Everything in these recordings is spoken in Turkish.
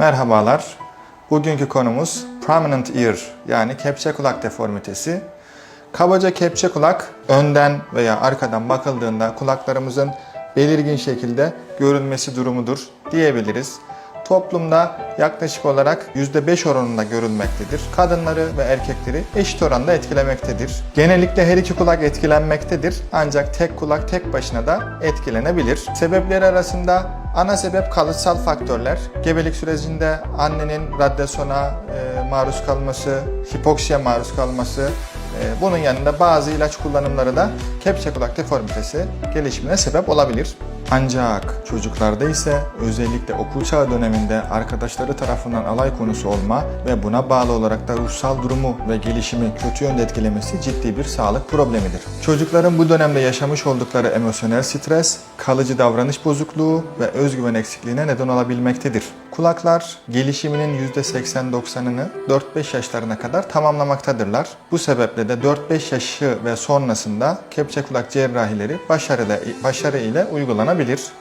Merhabalar. Bugünkü konumuz prominent ear yani kepçe kulak deformitesi. Kabaca kepçe kulak önden veya arkadan bakıldığında kulaklarımızın belirgin şekilde görünmesi durumudur diyebiliriz. Toplumda yaklaşık olarak %5 oranında görülmektedir. Kadınları ve erkekleri eşit oranda etkilemektedir. Genellikle her iki kulak etkilenmektedir ancak tek kulak tek başına da etkilenebilir. Sebepleri arasında ana sebep kalıtsal faktörler. Gebelik sürecinde annenin radyasyona e, maruz kalması, hipoksiye maruz kalması, e, bunun yanında bazı ilaç kullanımları da kepçe kulak deformitesi gelişimine sebep olabilir. Ancak çocuklarda ise özellikle okul çağı döneminde arkadaşları tarafından alay konusu olma ve buna bağlı olarak da ruhsal durumu ve gelişimi kötü yönde etkilemesi ciddi bir sağlık problemidir. Çocukların bu dönemde yaşamış oldukları emosyonel stres, kalıcı davranış bozukluğu ve özgüven eksikliğine neden olabilmektedir. Kulaklar gelişiminin %80-90'ını 4-5 yaşlarına kadar tamamlamaktadırlar. Bu sebeple de 4-5 yaşı ve sonrasında kepçe kulak cerrahileri başarıyla, başarı ile uygulanabilir.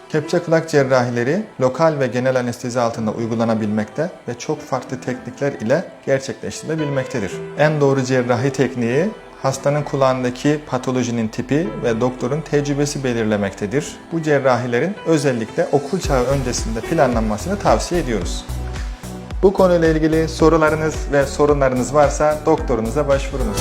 Kepçe kulak cerrahileri lokal ve genel anestezi altında uygulanabilmekte ve çok farklı teknikler ile gerçekleştirilebilmektedir. En doğru cerrahi tekniği hastanın kulağındaki patolojinin tipi ve doktorun tecrübesi belirlemektedir. Bu cerrahilerin özellikle okul çağı öncesinde planlanmasını tavsiye ediyoruz. Bu konuyla ilgili sorularınız ve sorunlarınız varsa doktorunuza başvurunuz.